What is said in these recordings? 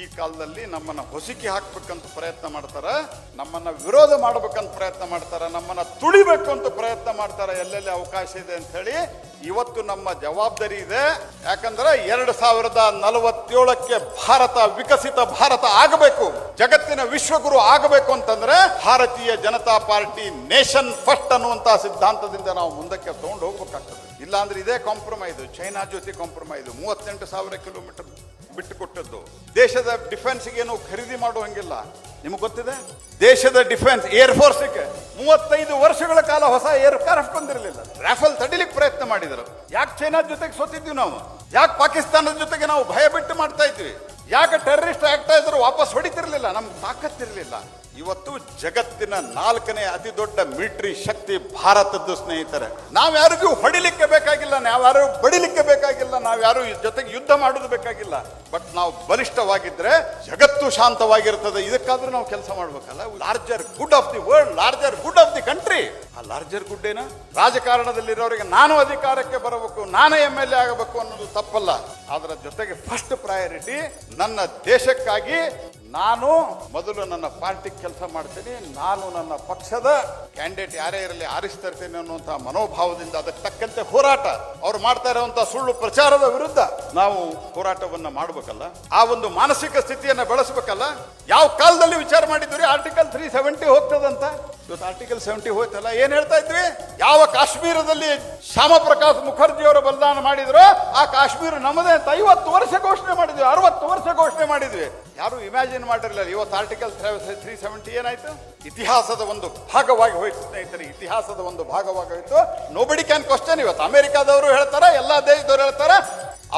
ಈ ಕಾಲದಲ್ಲಿ ನಮ್ಮನ್ನ ಹೊಸಕಿ ಹಾಕ್ಬೇಕಂತ ಪ್ರಯತ್ನ ಮಾಡ್ತಾರ, ನಮ್ಮನ್ನ ವಿರೋಧ ಮಾಡ್ಬೇಕಂತ ಪ್ರಯತ್ನ ಮಾಡ್ತಾರ, ನಮ್ಮನ್ನ ತುಳಿಬೇಕು ಅಂತ ಪ್ರಯತ್ನ ಮಾಡ್ತಾರ, ಎಲ್ಲೆಲ್ಲಿ ಅವಕಾಶ ಇದೆ ಅಂತ ಹೇಳಿ ಇವತ್ತು ನಮ್ಮ ಜವಾಬ್ದಾರಿ ಇದೆ. ಯಾಕಂದ್ರೆ ಎರಡು ಸಾವಿರದ ನಲವತ್ತೇಳಕ್ಕೆ ಭಾರತ, ವಿಕಸಿತ ಭಾರತ ಆಗಬೇಕು, ಜಗತ್ತಿನ ವಿಶ್ವಗುರು ಆಗಬೇಕು ಅಂತಂದ್ರೆ ಭಾರತೀಯ ಜನತಾ ಪಾರ್ಟಿ ನೇಷನ್ ಫಸ್ಟ್ ಅನ್ನುವಂತಹ ಸಿದ್ಧಾಂತದಿಂದ ನಾವು ಮುಂದಕ್ಕೆ ತಗೊಂಡು ಹೋಗ್ಬೇಕಾಗ್ತದೆ. ಇಲ್ಲಾಂದ್ರೆ ಇದೇ ಕಾಂಪ್ರಮೈಸ್, ಚೈನಾ ಜೊತೆ ಕಾಂಪ್ರಮೈಸ್, ಮೂವತ್ತೆಂಟು ಸಾವಿರ ಕಿಲೋಮೀಟರ್ ಬಿಟ್ಟು ಕೊಟ್ಟದ್ದು. ದೇಶದ ಡಿಫೆನ್ಸ್ಗೆ ಏನು ಖರೀದಿ ಮಾಡುವಂಗಿಲ್ಲ. ನಿಮಗೆ ಗೊತ್ತಿದೆ? ದೇಶದ ಡಿಫೆನ್ಸ್ ಏರ್ ಫೋರ್ಸ್ಗೆ ಮೂವತ್ತೈದು ವರ್ಷಗಳ ಕಾಲ ಹೊಸ ಏರ್ ಕ್ರಾಫ್ಟ್ ಬಂದಿರಲಿಲ್ಲ. ರಾಫೆಲ್ ತಡಿಲಿಕ್ಕೆ ಪ್ರಯತ್ನ ಮಾಡಿದರು. ಯಾಕೆ ಚೈನಾ ಜೊತೆಗೆ ಸೋತಿದ್ವಿ ನಾವು? ಯಾಕೆ ಪಾಕಿಸ್ತಾನದ ಜೊತೆಗೆ ನಾವು ಭಯ ಬಿಟ್ಟು ಮಾಡ್ತಾ ಇದ್ವಿ? ಯಾಕೆ ಟೆರರಿಸ್ಟ್ ಆಗ್ತಾ ಇದ್ರು ವಾಪಸ್ ಹೊಡಿತಿರ್ಲಿಲ್ಲ? ನಮ್ಗೆ ತಾಕತ್ತಿರ್ಲಿಲ್ಲ. ಇವತ್ತು ಜಗತ್ತಿನ ನಾಲ್ಕನೇ ಅತಿ ದೊಡ್ಡ ಮಿಲಿಟರಿ ಶಕ್ತಿ ಭಾರತದ್ದು ಸ್ನೇಹಿತರೆ. ನಾವ್ ಯಾರಿಗೂ ಹೊಡಿಲಿಕ್ಕೆ ಬೇಕಾಗಿಲ್ಲ, ನಾವ್ಯಾರು ಬಡಿಲಿಕ್ಕೆ ಬೇಕಾಗಿಲ್ಲ, ನಾವ್ಯಾರು ಜೊತೆಗೆ ಯುದ್ಧ ಮಾಡೋದು ಬೇಕಾಗಿಲ್ಲ. ಬಟ್ ನಾವು ಬಲಿಷ್ಠವಾಗಿದ್ರೆ ಜಗತ್ತು ಶಾಂತವಾಗಿರ್ತದೆ. ಇದಕ್ಕಾದ್ರೂ ನಾವು ಕೆಲಸ ಮಾಡ್ಬೇಕಲ್ಲ? Larger good of the world larger good of the country larger good ಏನ ರಾಜಕಾರಣದಲ್ಲಿರೋರಿಗೆ ನಾನು ಅಧಿಕಾರಕ್ಕೆ ಬರಬೇಕು, ನಾನು ಎಂ ಎಲ್ ಎ ಆಗಬೇಕು ಅನ್ನೋದು ತಪ್ಪಲ್ಲ. ಅದರ ಜೊತೆಗೆ ಫಸ್ಟ್ ಪ್ರಯಾರಿಟಿ ನನ್ನ ದೇಶಕ್ಕಾಗಿ ನಾನು ಮೊದಲು ನನ್ನ ಪಾರ್ಟಿ ಕೆಲಸ ಮಾಡ್ತೀನಿ, ನಾನು ನನ್ನ ಪಕ್ಷದ ಕ್ಯಾಂಡಿಡೇಟ್ ಯಾರೇ ಇರಲಿ ಆರಿಸ್ತಾ ಇರ್ತೇನೆ ಅನ್ನುವಂಥ ಮನೋಭಾವದಿಂದ ಅದಕ್ಕೆ ತಕ್ಕಂತೆ ಹೋರಾಟ. ಅವ್ರು ಮಾಡ್ತಾ ಇರುವಂತಹ ಸುಳ್ಳು ಪ್ರಚಾರದ ವಿರುದ್ಧ ನಾವು ಹೋರಾಟವನ್ನ ಮಾಡಬೇಕಲ್ಲ? ಆ ಒಂದು ಮಾನಸಿಕ ಸ್ಥಿತಿಯನ್ನ ಬೆಳೆಸಬೇಕಲ್ಲ? ಯಾವ ಕಾಲದಲ್ಲಿ ವಿಚಾರ ಮಾಡಿದ್ರಿ ಆರ್ಟಿಕಲ್ ತ್ರೀ ಸೆವೆಂಟಿ ಹೋಗ್ತದಂತ? ಇವತ್ತು ಆರ್ಟಿಕಲ್ ಸೆವೆಂಟಿ ಹೋಯ್ತಲ್ಲ, ಏನು ಹೇಳ್ತಾ ಇದ್ವಿ ಯಾವ ಕಾಶ್ಮೀರದಲ್ಲಿ ಶ್ಯಾಮ ಪ್ರಕಾಶ್ ಮುಖರ್ಜಿ ಅವರು ಬಲಿದಾನ ಮಾಡಿದ್ರು, ಆ ಕಾಶ್ಮೀರ ನಮ್ಮದೇ ಅಂತ ಐವತ್ತು ವರ್ಷ ಘೋಷಣೆ ಮಾಡಿದ್ವಿ, ಅರವತ್ತು ವರ್ಷ ಘೋಷಣೆ ಮಾಡಿದ್ವಿ. ಯಾರು ಇಮ್ಯಾಜಿನ್ ಮಾಡಿರಲಿಲ್ಲ, ಇವತ್ತು ಆರ್ಟಿಕಲ್ ತ್ರೀ ಸೆವೆಂಟಿ ಏನಾಯ್ತು? ಇತಿಹಾಸದ ಒಂದು ಭಾಗವಾಗಿ ಹೋಯ್ತು, ಸ್ನೇಹಿತರೆ, ಇತಿಹಾಸದ ಒಂದು ಭಾಗವಾಗಿ ಹೋಯ್ತು. ನೋಬಡಿ ಕ್ಯಾನ್ ಕ್ವಶನ್ ಇವತ್ತು ಅಮೆರಿಕಾದವರು ಹೇಳ್ತಾರೆ, ಎಲ್ಲ ದೇಶದವರು ಹೇಳ್ತಾರೆ,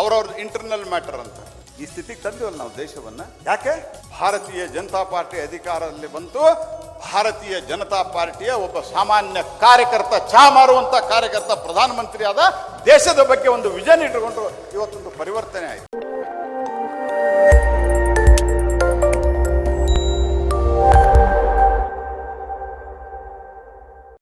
ಅವ್ರವ್ರ ಇಂಟರ್ನಲ್ ಮ್ಯಾಟರ್ ಅಂತ. ಈ ಸ್ಥಿತಿಗೆ ತಂದಿವಲ್ಲ ನಾವು ದೇಶವನ್ನ? ಯಾಕೆ? ಭಾರತೀಯ ಜನತಾ ಪಾರ್ಟಿ ಅಧಿಕಾರದಲ್ಲಿ ಬಂತು ಭಾರತೀಯ ಜನತಾ ಪಾರ್ಟಿಯ ಒಬ್ಬ ಸಾಮಾನ್ಯ ಕಾರ್ಯಕರ್ತ ಚಾ ಮಾರುವಂತ ಕಾರ್ಯಕರ್ತ ಪ್ರಧಾನಮಂತ್ರಿ ಆದ ದೇಶದ ಬಗ್ಗೆ ಒಂದು ವಿಜನ್ ಇಟ್ಟುಕೊಂಡು ಇವತ್ತೊಂದು ಪರಿವರ್ತನೆ